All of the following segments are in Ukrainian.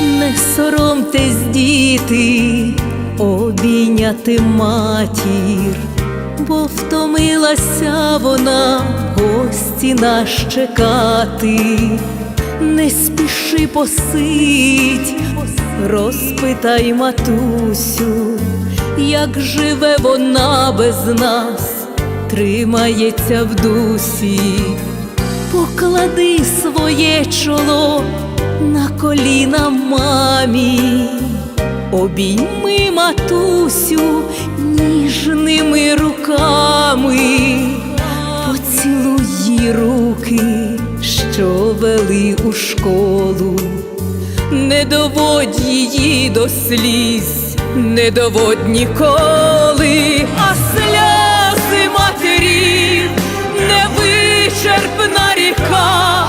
Не соромтесь, діти, обійняти матір, бо втомилася вона гості нас чекати. Не спіши посить, розпитай матусю, як живе вона без нас, тримається в дусі, поклади своє чоло на коліна мамі, обійми матусю ніжними руками, поцілуй її руки, що вели у школу, не доводь її до сліз, не доводь ніколи, а сльози матерів невичерпна ріка,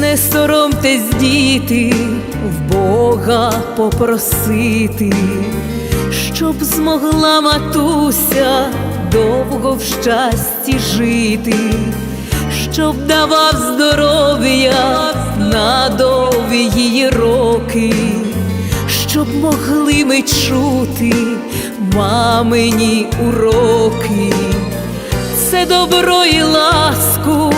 Не соромтесь, діти, в Бога попросити, щоб змогла матуся довго в щасті жити, щоб давав здоров'я на довгі роки, щоб могли ми чути мамині уроки. Це добро і ласку,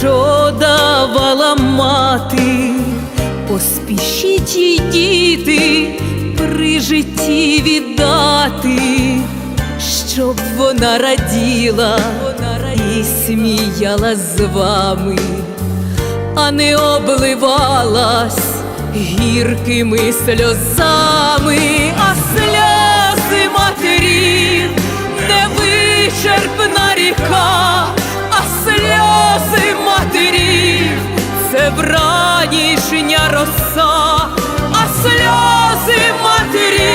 що давала мати, поспішіть їй діти при житті віддати, щоб вона раділа і сміяла з вами, а не обливалась гіркими сльозами, а сльози матерів вранішня роса, а сльози матері.